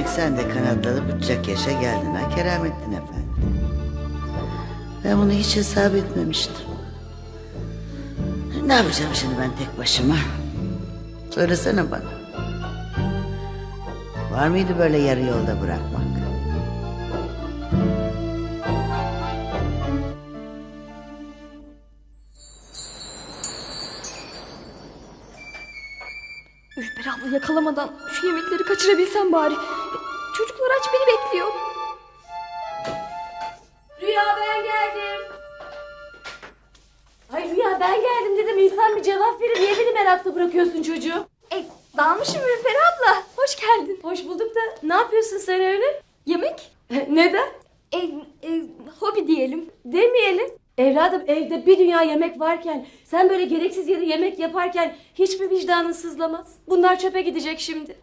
Demek sen de kanatlanıp uçacak yaşa geldin ha Keramettin Efendi. Ben bunu hiç hesap etmemiştim. Ne yapacağım şimdi ben tek başıma? Söylesene bana. Var mıydı böyle yarı yolda bırakmak? Yakalamadan şu yemekleri kaçırabilsem bari. Çocuklar aç beni bekliyor. Rüya ben geldim. Ay Rüya ben geldim dedim insan bir cevap verir. Niye beni merakla bırakıyorsun çocuğu? E, dalmışım Ürper abla. Hoş geldin. Hoş bulduk da ne yapıyorsun sen öyle? Yemek? Neden? E, e, hobi diyelim. Demeyelim. Evladım evde bir dünya yemek varken sen böyle gereksiz yere yemek yaparken hiç mi vicdanın sızlamaz? Bunlar çöpe gidecek şimdi.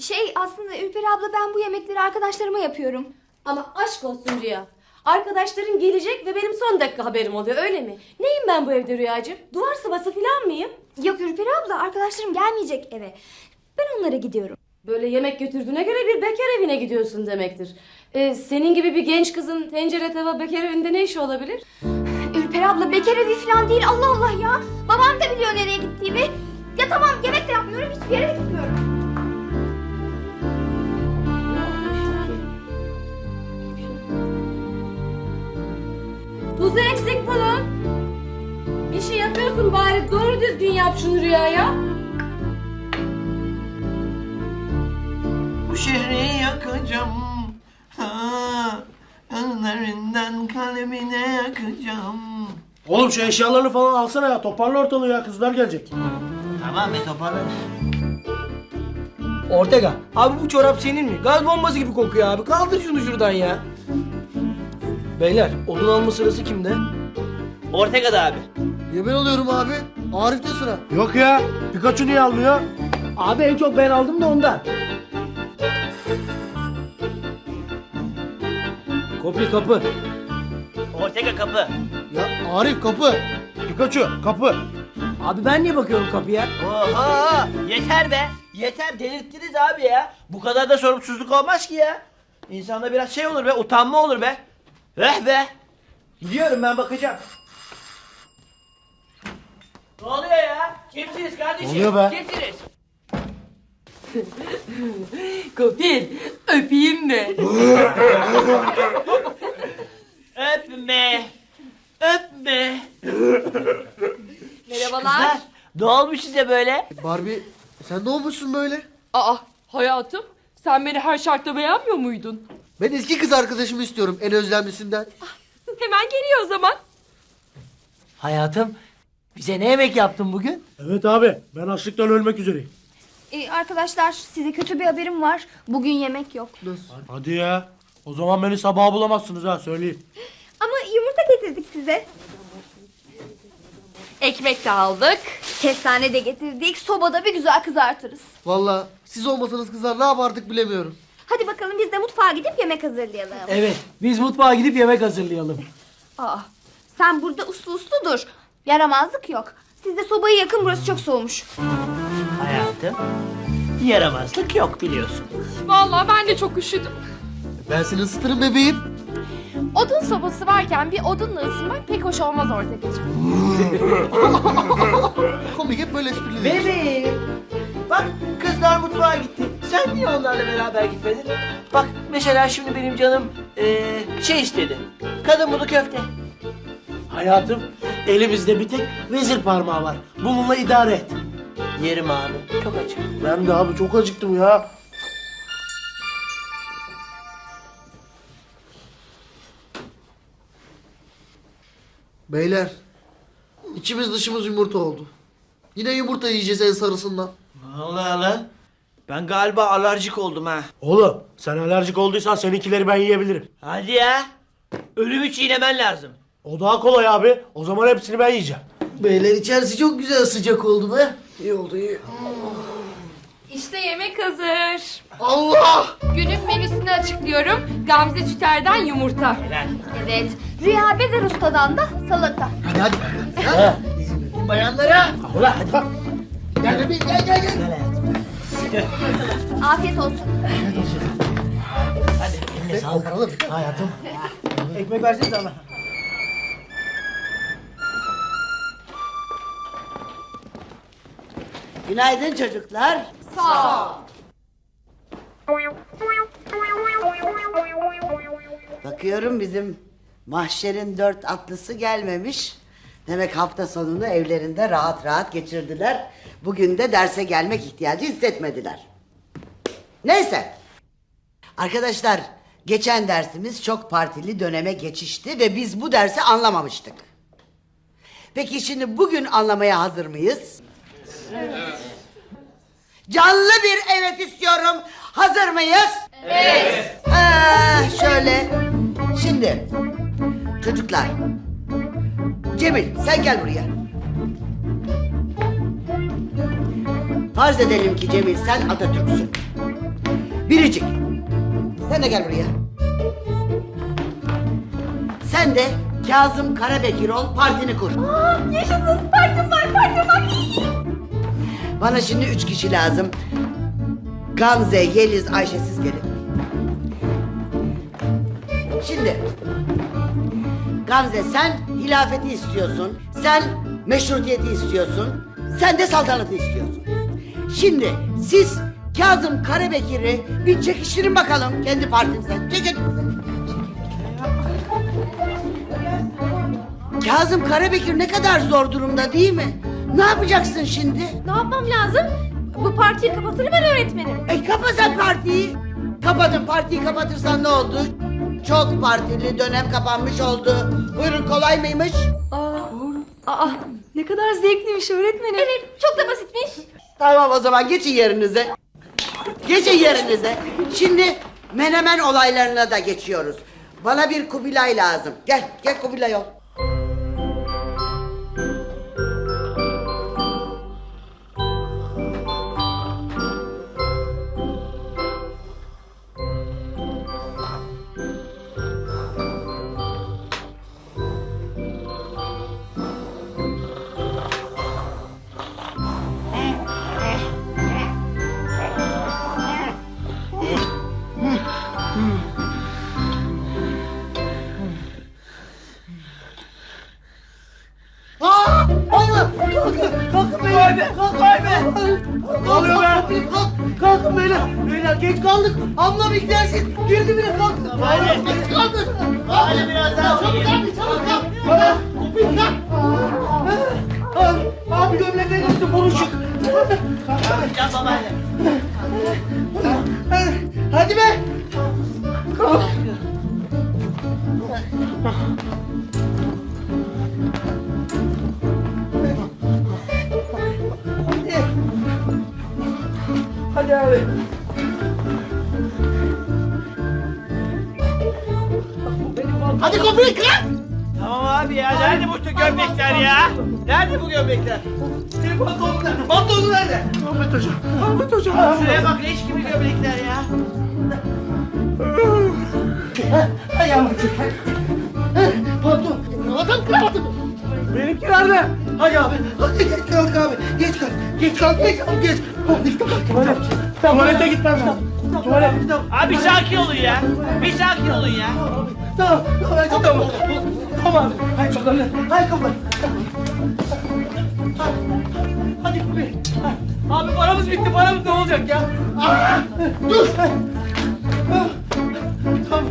Şey aslında Ürper abla ben bu yemekleri arkadaşlarıma yapıyorum. Ama aşk olsun Rüya. Arkadaşların gelecek ve benim son dakika haberim oluyor öyle mi? Neyim ben bu evde Rüyacığım? Duvar sıvası falan mıyım? Yok Ürper abla arkadaşlarım gelmeyecek eve. Ben onlara gidiyorum. Böyle yemek götürdüğüne göre bir bekar evine gidiyorsun demektir. Ee, senin gibi bir genç kızın tencere tava bekar evinde ne işi olabilir? Ürper abla bekar evi falan değil Allah Allah ya. Babam da biliyor nereye gittiğimi. Ya tamam yemek de yapmıyorum hiçbir yere de gitmiyorum. Tuzu eksik bunun. Bir şey yapıyorsun bari doğru düzgün yap şunu Rüya'ya. Bu şehri yakacağım. Ha, yanlarından kalemine yakacağım. Oğlum şu eşyalarını falan alsana ya. Toparla ortalığı ya. Kızlar gelecek. Tamam be toparlarız. Ortega, abi bu çorap senin mi? Gaz bombası gibi kokuyor abi. Kaldır şunu şuradan ya. Beyler, odun alma sırası kimde? Ortega'da abi. Yemin alıyorum abi. Arif'te sıra. Yok ya. Pikachu niye almıyor? Abi en çok ben aldım da ondan. Kopya kapı. Ortega kapı. Ya Arif kapı. Pikachu kapı. Abi ben niye bakıyorum kapıya? Oha yeter be. Yeter delirttiniz abi ya. Bu kadar da sorumsuzluk olmaz ki ya. İnsanda biraz şey olur be utanma olur be. Eh be. Gidiyorum ben bakacağım. Ne oluyor ya? Kimsiniz kardeşim? Ne oluyor be? Kimsiniz? Kopil öpeyim mi? Öpme. Öpme. Merhabalar. Kızlar ne olmuş size böyle? Barbie sen ne olmuşsun böyle? Aa hayatım sen beni her şartta beğenmiyor muydun? Ben eski kız arkadaşımı istiyorum en özlemlisinden. Hemen geliyor o zaman. Hayatım bize ne yemek yaptın bugün? Evet abi. Ben açlıktan ölmek üzereyim. Ee, arkadaşlar size kötü bir haberim var. Bugün yemek yok. Hadi ya. O zaman beni sabaha bulamazsınız ha söyleyeyim. Ama yumurta getirdik size. Ekmek de aldık. Kestane de getirdik. Sobada bir güzel kızartırız. Valla siz olmasanız kızlar ne yapardık bilemiyorum. Hadi bakalım biz de mutfağa gidip yemek hazırlayalım. Evet, biz mutfağa gidip yemek hazırlayalım. Aa, sen burada uslu uslu dur. Yaramazlık yok. Siz de sobayı yakın burası çok soğumuş. Hayatım yaramazlık yok biliyorsun. Vallahi ben de çok üşüdüm. Ben seni ısıtırım bebeğim. Odun sobası varken bir odunla ısınmak pek hoş olmaz Ortegacığım. Komik hep böyle esprili. Bebeğim. Bak kızlar mutfağa gitti. Sen niye onlarla beraber gitmedin? Bak mesela şimdi benim canım eee, şey istedi. Kadın budu köfte. Hayatım elimizde bir tek vezir parmağı var. Bununla idare et. Yerim abi. Çok açık. Ben de abi çok acıktım ya. Beyler içimiz dışımız yumurta oldu. Yine yumurta yiyeceğiz en sarısından. Allah Allah. Ben galiba alerjik oldum ha. Oğlum sen alerjik olduysan seninkileri ben yiyebilirim. Hadi ya. Ölümü çiğnemen lazım. O daha kolay abi. O zaman hepsini ben yiyeceğim. Beyler içerisi çok güzel sıcak oldu be. İyi oldu iyi. İşte yemek hazır. Allah! Günün menüsünü açıklıyorum. Gamze Tüter'den yumurta. Evet. Rüya Bedar Usta'dan da salata. Hadi hadi. hadi. Bayanlara. Ulan hadi. Gel bebeğim gel gel gel. Gel hayatım. Afiyet olsun. Hadi sağ ol. Koparalım. Hayatım. Ekmek versene sana. Günaydın çocuklar. Bakıyorum bizim mahşerin dört atlısı gelmemiş. Demek hafta sonunu evlerinde rahat rahat geçirdiler. Bugün de derse gelmek ihtiyacı hissetmediler. Neyse. Arkadaşlar geçen dersimiz çok partili döneme geçişti ve biz bu dersi anlamamıştık. Peki şimdi bugün anlamaya hazır mıyız? Canlı bir evet istiyorum. Hazır mıyız? Evet. Ha, şöyle. Şimdi çocuklar. Cemil sen gel buraya. Farz edelim ki Cemil sen Atatürk'sün. Biricik. Sen de gel buraya. Sen de Kazım Karabekir ol partini kur. Yaşasın partim var partim var. Bana şimdi üç kişi lazım. Gamze, Yeliz, Ayşe siz gelin. Şimdi Gamze sen hilafeti istiyorsun. Sen meşrutiyeti istiyorsun. Sen de saltanatı istiyorsun. Şimdi siz Kazım Karabekir'i bir çekiştirin bakalım kendi partinizden. Çekin. Kazım Karabekir ne kadar zor durumda değil mi? Ne yapacaksın şimdi? Ne yapmam lazım? Bu partiyi kapatırım ben öğretmenim. E kapa sen partiyi. Kapatın partiyi kapatırsan ne oldu? Çok partili dönem kapanmış oldu. Buyurun kolay mıymış? Aa, aa, ne kadar zevkliymiş öğretmenim. Evet çok da basitmiş. Tamam o zaman geçin yerinize. Geçin yerinize. Şimdi menemen olaylarına da geçiyoruz. Bana bir Kubilay lazım. Gel, gel Kubilay ol. Kalkın beyler! Kalk be! Ne oluyor be? Kalk! Kalkın beyler! Beyler geç kaldık! Abla beklersin! Girdi bile kalk! Hadi! Geç kaldık! Hadi biraz daha! Çabuk kalk! Çabuk kalk! Bana! Kopil kalk! Abi, abi gömlekleri üstü konuşuk! Ya babaanne. Hadi be! Kalk! Hadi abi. Hadi kopil kalk! Tamam abi ya. Nerede bu gömlekler ya? Nerede bu gömlekler? Senin pantolonun nerede? Pantolonun nerede? Ahmet hocam. Ahmet hocam. Şuraya bak leş gibi gömlekler ya. Ay Ahmet Pantolon. Kravatın kravatın. Benimki nerede? Hadi abi. Hadi geç kalk abi. Geç kalk. Geç kalk. Geç kalk. Geç. Tuvalet. Tuvalet. Tuvalete gitmem lazım. Tuvalet. Abi sakin olun ya. Bir sakin olun ya. Tamam. Tamam. Tamam. Tamam abi. Hay bakalım. Hay kapat. Hadi Kubi. Abi paramız bitti. Paramız ne olacak ya? Dur. Tamam.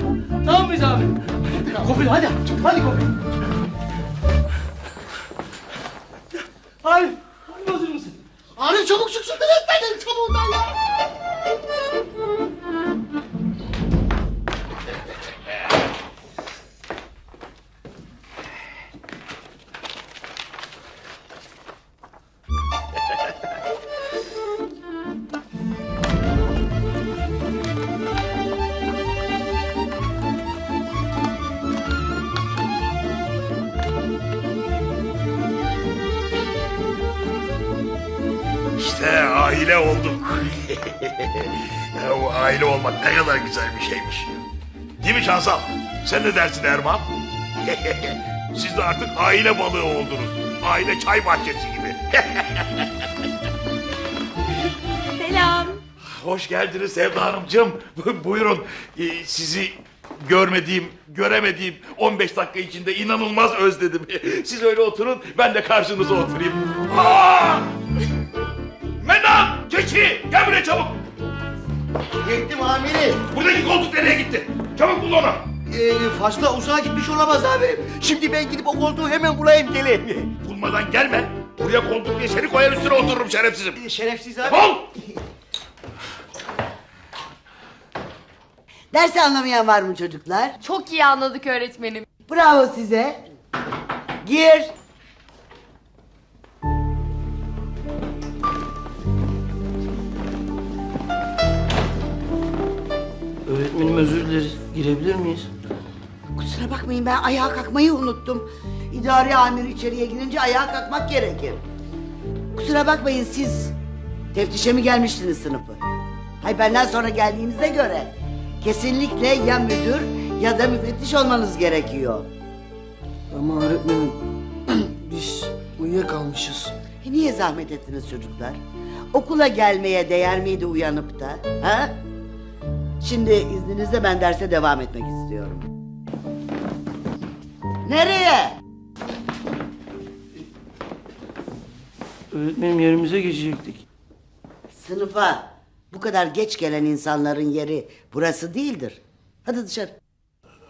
Tamam mıyız abi? Kopil hadi. Hadi Kopil. Arif. Arif hazır mısın? Arif çabuk çık şuradan etmedin çabuk ya. Kadar güzel bir şeymiş. Değil mi Şansal? Sen ne dersin Erman? Siz de artık aile balığı oldunuz. Aile çay bahçesi gibi. Selam. Hoş geldiniz Sevda Hanımcığım. Bu- Buyurun. Ee, sizi görmediğim, göremediğim 15 dakika içinde inanılmaz özledim. Siz öyle oturun, ben de karşınıza oturayım. Aa! Menam, keçi, gel buraya çabuk. Gittim amirim. Buradaki koltuk nereye gitti? Çabuk bul onu. Ee, fazla uzağa gitmiş olamaz amirim. Şimdi ben gidip o koltuğu hemen bulayım geleyim. Bulmadan gelme. Buraya koltuk diye seni koyar üstüne otururum şerefsizim. Ee, Şerefsiz abi. Ol! Dersi anlamayan var mı çocuklar? Çok iyi anladık öğretmenim. Bravo size. Gir. Öğretmenim özür dileriz. Girebilir miyiz? Kusura bakmayın ben ayağa kalkmayı unuttum. İdari amir içeriye girince ayağa kalkmak gerekir. Kusura bakmayın siz teftişe mi gelmiştiniz sınıfı? Hay benden sonra geldiğinize göre kesinlikle ya müdür ya da müfettiş olmanız gerekiyor. Ama öğretmenim biz uyuyakalmışız. E niye zahmet ettiniz çocuklar? Okula gelmeye değer miydi uyanıp da? Ha? Şimdi izninizle ben derse devam etmek istiyorum. Nereye? Öğretmenim yerimize geçecektik. Sınıfa. Bu kadar geç gelen insanların yeri burası değildir. Hadi dışarı.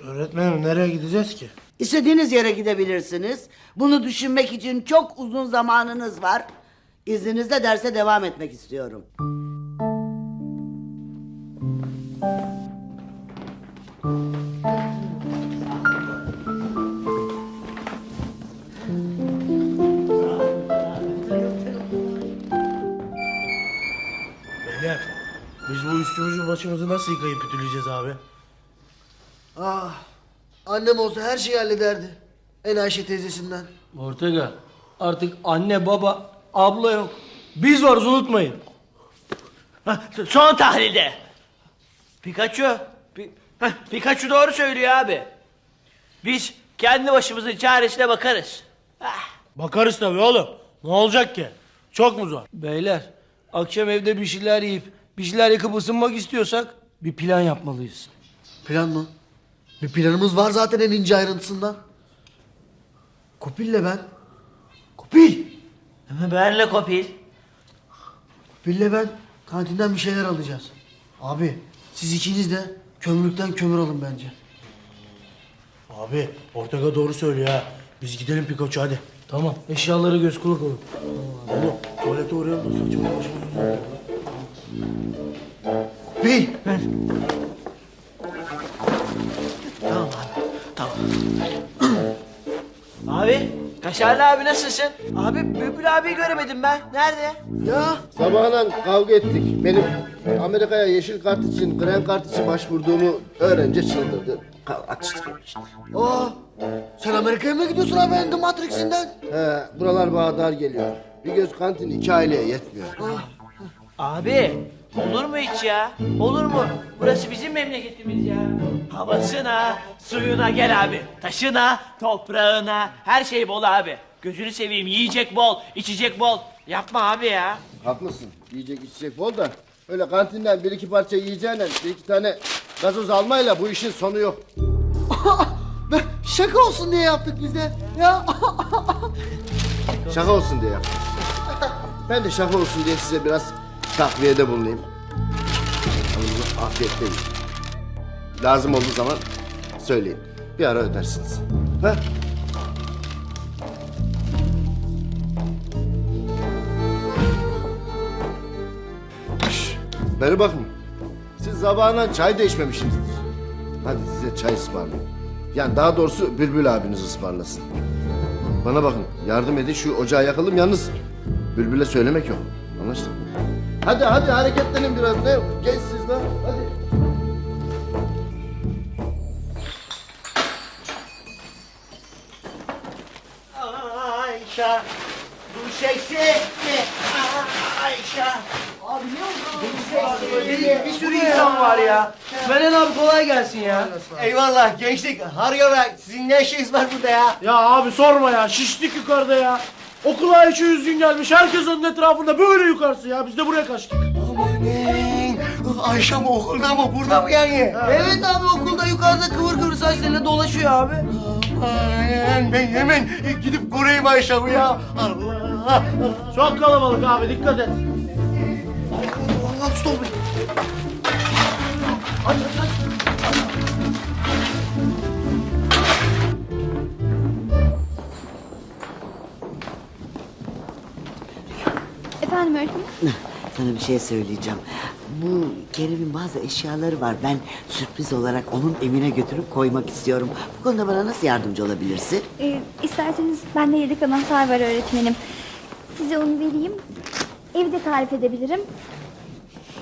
Öğretmenim nereye gideceğiz ki? İstediğiniz yere gidebilirsiniz. Bunu düşünmek için çok uzun zamanınız var. İzninizle derse devam etmek istiyorum. Başımızı nasıl yıkayıp ütüleyeceğiz abi? Ah, annem olsa her şeyi hallederdi. En Ayşe teyzesinden. Ortega artık anne baba abla yok. Biz varız unutmayın. Hah, Son tahlilde. Pikachu. Pi- Hah, Pikachu doğru söylüyor abi. Biz kendi başımızın çaresine bakarız. Ah. Bakarız tabii oğlum. Ne olacak ki? Çok mu zor? Beyler akşam evde bir şeyler yiyip bir şeyler yakıp ısınmak istiyorsak bir plan yapmalıyız. Plan mı? Bir planımız var zaten en ince ayrıntısından. Kopil'le ben. Kopil! Benle Kopil. Kopil'le ben kantinden bir şeyler alacağız. Abi siz ikiniz de kömürlükten kömür alın bence. Abi Ortega doğru söylüyor ha. Biz gidelim Pikachu hadi. Tamam eşyaları göz kulak olun. Oğlum tuvalete uğrayalım da saçımı başımı düzeltelim. Kopil! Tamam abi. Tamam. abi. Kaşarlı abi nasılsın? Abi Bülbül abi göremedim ben. Nerede? Ya Sabahla kavga ettik. Benim Amerika'ya yeşil kart için, green kart için başvurduğumu öğrenince çıldırdı. Ka- işte. aa, sen Amerika'ya mı gidiyorsun abi The Matrix'inden? He, buralar bana dar geliyor. Bir göz kantin iki aileye yetmiyor. Abi olur mu hiç ya? Olur mu? Burası bizim memleketimiz ya. Havasına, suyuna gel abi. Taşına, toprağına, her şey bol abi. Gözünü seveyim yiyecek bol, içecek bol. Yapma abi ya. Haklısın. Yiyecek içecek bol da öyle kantinden bir iki parça yiyeceğine bir iki tane gazoz almayla bu işin sonu yok. Şaka olsun diye yaptık biz de. Ya Şaka olsun diye yaptım. Ben de şaka olsun diye size biraz takviyede bulunayım. Afiyetle yiyin. Lazım olduğu zaman söyleyin. Bir ara ödersiniz. Ha? Şş, Beri bakın. Siz zamanla çay da içmemişsinizdir. Hadi size çay ısmarlayayım. Yani daha doğrusu Bülbül abiniz ısmarlasın. Bana bakın yardım edin şu ocağı yakalım yalnız Bülbül'e söylemek yok. Anlaştık mı? Hadi hadi hareketlenin biraz ne gençsiniz lan hadi. Ayşe. Duş eksikti. Ayşe. Abi ne oldu? Bir, bir sürü insan var ya. Meren abi kolay gelsin ya. eyvallah gençlik. Haryola sizin ne işiniz var burada ya? Ya abi sorma ya şiştik yukarıda ya. Okula içi yüz gün gelmiş herkes onun etrafında böyle yukarısı ya biz de buraya kaçtık. Amanın Ayşe mi okulda mı burada mı yani? Evet abi okulda yukarıda kıvır kıvır saçlarıyla dolaşıyor abi. Aman ben hemen gidip kurayım Ayşe'mi ya. Allah. Çok kalabalık abi dikkat et. Allah stop. Efendim öğretmenim? Sana bir şey söyleyeceğim. Bu Kerem'in bazı eşyaları var. Ben sürpriz olarak onun evine götürüp koymak istiyorum. Bu konuda bana nasıl yardımcı olabilirsin? Ee, isterseniz bende yedek anahtar var öğretmenim. Size onu vereyim. Evde tarif edebilirim.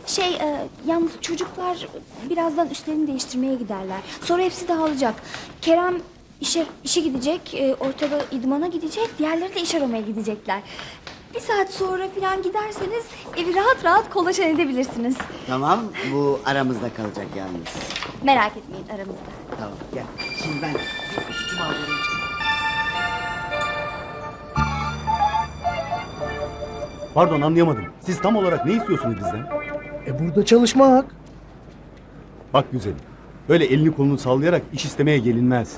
Şey, e, yalnız çocuklar birazdan üstlerini değiştirmeye giderler. Sonra hepsi dağılacak. Kerem işe, işe gidecek, e, ortada idmana gidecek, diğerleri de iş aramaya gidecekler. Bir saat sonra falan giderseniz evi rahat rahat kolaçan edebilirsiniz. Tamam, bu aramızda kalacak yalnız. Merak etmeyin aramızda. Tamam, gel. Şimdi ben üstümü alıyorum. Pardon anlayamadım. Siz tam olarak ne istiyorsunuz bizden? E burada çalışmak. Bak güzelim. Böyle elini kolunu sallayarak iş istemeye gelinmez.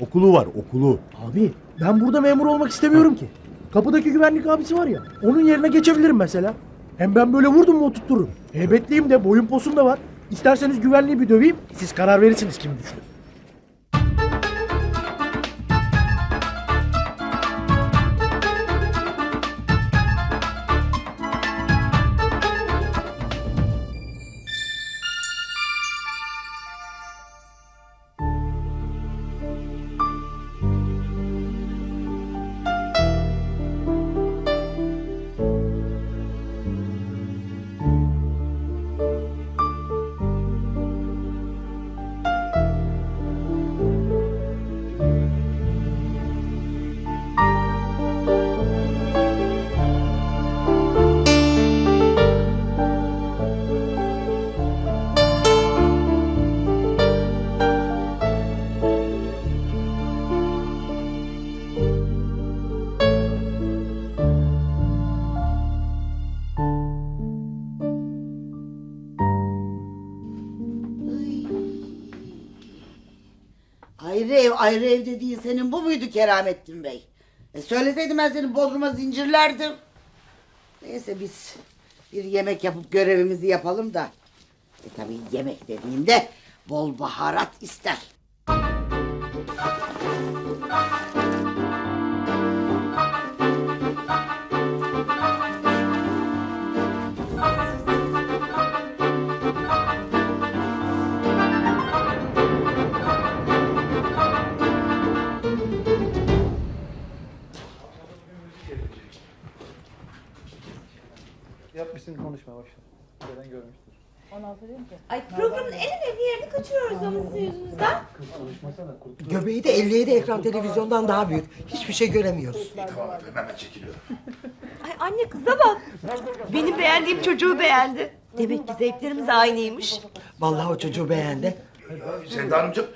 Okulu var okulu. Abi ben burada memur olmak istemiyorum ki. Kapıdaki güvenlik abisi var ya onun yerine geçebilirim mesela. Hem ben böyle vurdum mu oturturum. Heybetliyim de boyun posum da var. İsterseniz güvenliği bir döveyim. Siz karar verirsiniz kim güçlü. Ayrı ev, dediğin senin bu muydu Keramettin Bey? E söyleseydim ben seni Bodrum'a zincirlerdim. Neyse biz bir yemek yapıp görevimizi yapalım da. E tabii yemek dediğinde bol baharat ister. Ay programın en önemli yerini kaçırıyoruz ama sizin yüzünüzden. Göbeği de 57 ekran televizyondan daha büyük. Hiçbir şey göremiyoruz. Tamam efendim hemen çekiliyorum. Ay anne kıza bak. Benim beğendiğim çocuğu beğendi. Demek ki zevklerimiz aynıymış. Vallahi o çocuğu beğendi. Sevda Hanımcığım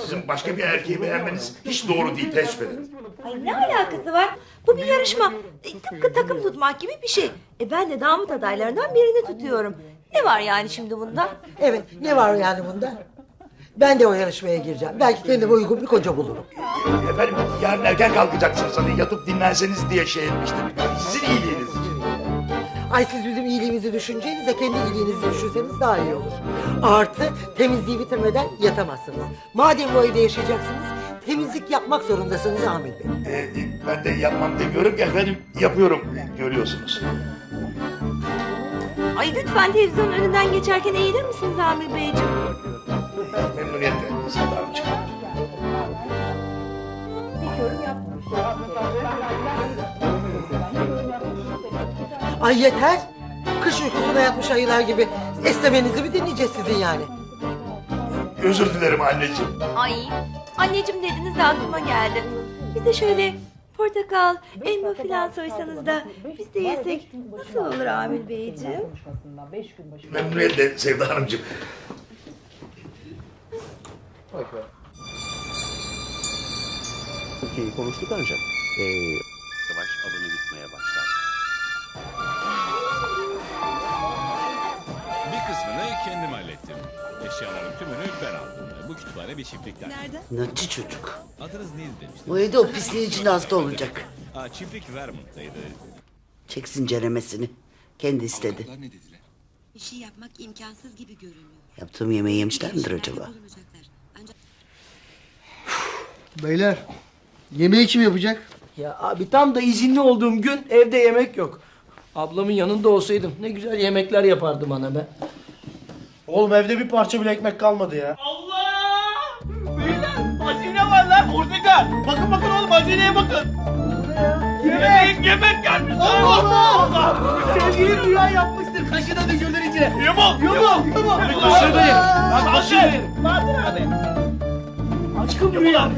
sizin başka bir erkeği beğenmeniz hiç doğru değil teessüf ederim. Ay ne alakası var? Bu bir yarışma. E, tıpkı takım tutmak gibi bir şey. E ben de damat adaylarından birini tutuyorum. Ne var yani şimdi bunda? Evet ne var yani bunda? Ben de o yarışmaya gireceğim. Belki kendime uygun bir koca bulurum. Efendim yarın erken kalkacaksınız hani yatıp dinlenseniz diye şey etmiştim. Sizin iyiliğiniz için. Ay siz iyiliğimizi düşüneceğinize kendi iyiliğinizi düşünseniz daha iyi olur. Artı temizliği bitirmeden yatamazsınız. Madem bu evde yaşayacaksınız temizlik yapmak zorundasınız Amil Bey. E, e, ben de yapmam demiyorum ki efendim yapıyorum görüyorsunuz. Ay lütfen televizyonun önünden geçerken eğilir misiniz Amir Beyciğim? Memnuniyetle Sevda Hanımcığım. Ay yeter. Kış uykusuna yatmış ayılar gibi esnemenizi mi dinleyeceğiz sizin yani? Özür dilerim anneciğim. Ay anneciğim dediniz de aklıma geldi. Biz de şöyle portakal, elma filan soysanız da biz de yesek nasıl olur Amir Beyciğim? Memnuniyetle Sevda Hanımcığım. Okey konuştuk ancak. Ee, Savaş avını Eşyaların tümünü ben aldım. Bu kütüphane bir çiftlikten. Nerede? İnatçı çocuk. Adınız neydi demiştim. Bu evde o pisliğin içinde hasta olacak. Aa, çiftlik Vermont'taydı. Çeksin ceremesini. Kendi istedi. Bir şey yapmak imkansız gibi görünüyor. Yaptığım yemeği yemişler midir acaba? Bulunacaklar. Ancak Beyler yemeği kim yapacak? Ya abi tam da izinli olduğum gün evde yemek yok. Ablamın yanında olsaydım ne güzel yemekler yapardı bana be. Oğlum evde bir parça bile ekmek kalmadı ya. Allah! Beyler hazine var lan portakal. Bakın bakın oğlum hazineye bakın. Yemek yemek gelmiş. Allah Allah! Sevgili rüya yapmıştır kaşına düşürür içine. Yumuk Yumuk yumuk. Kaşığı da yerim. Lan kaşığı yerim. Bahadır abi. Aşkım rüya.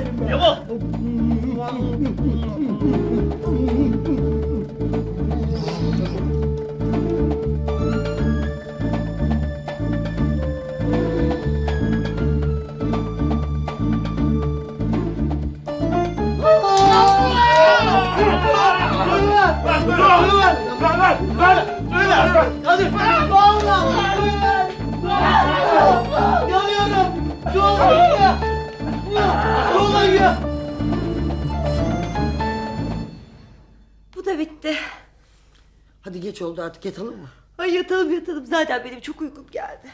Yumuk. Hadi. Vallahi. Yanıyorum. Ne oluyor ya? Ne oluyor ya? Bu da bitti. Hadi geç oldu artık yatalım mı? Ay yatalım yatalım zaten benim çok uykum geldi.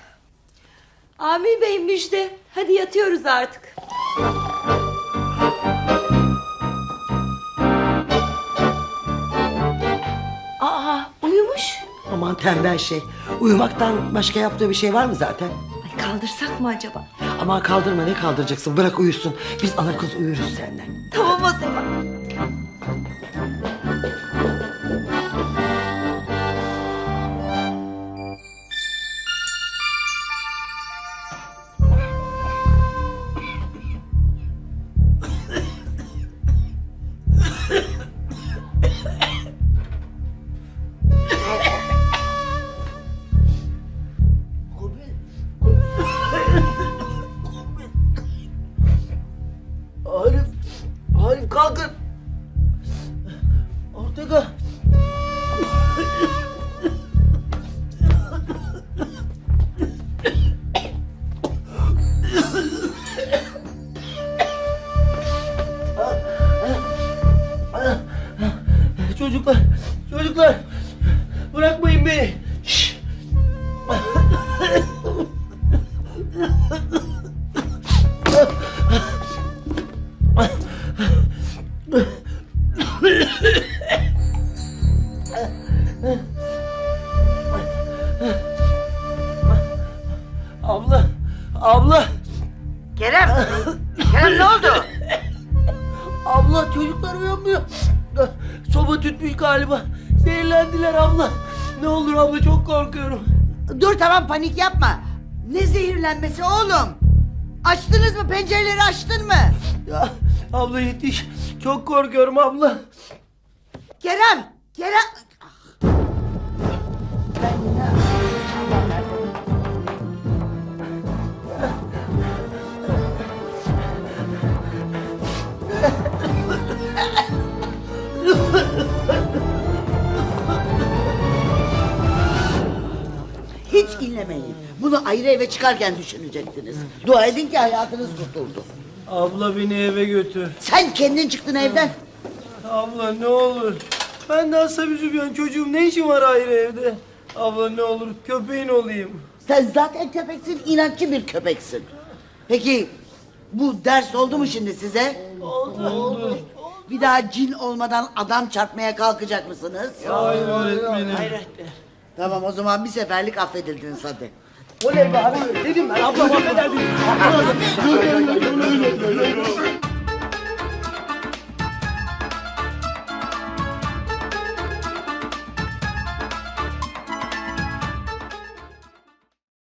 Amir Bey müjde. Hadi yatıyoruz artık. Aman tembel şey. Uyumaktan başka yaptığı bir şey var mı zaten? Ay kaldırsak mı acaba? Aman kaldırma ne kaldıracaksın bırak uyusun. Biz ana kız uyuruz senden. Tamam o zaman. Abla, abla. Kerem! Kerem ne oldu? Abla çocuklar uyanmıyor. Soba tütmüş galiba. Zehirlendiler abla. Ne olur abla çok korkuyorum. Dur tamam panik yapma. Ne zehirlenmesi oğlum? Açtınız mı pencereleri açtın mı? Ya abla yetiş. Çok korkuyorum abla. Kerem! Kerem! Hiç inlemeyin. Bunu ayrı eve çıkarken düşünecektiniz. Dua edin ki hayatınız kurtuldu. Abla beni eve götür. Sen kendin çıktın evden. Abla ne olur. Ben de hasta bir zübyan çocuğum ne işim var ayrı evde? Abla ne olur köpeğin olayım. Sen zaten köpeksin, inatçı bir köpeksin. Peki bu ders oldu mu şimdi size? Oldu. Bir daha cin olmadan adam çarpmaya kalkacak mısınız? Hayır öğretmenim. Tamam o zaman bir seferlik affedildiniz hadi. Oley be abi. Dedim ben ablam affeder dedim.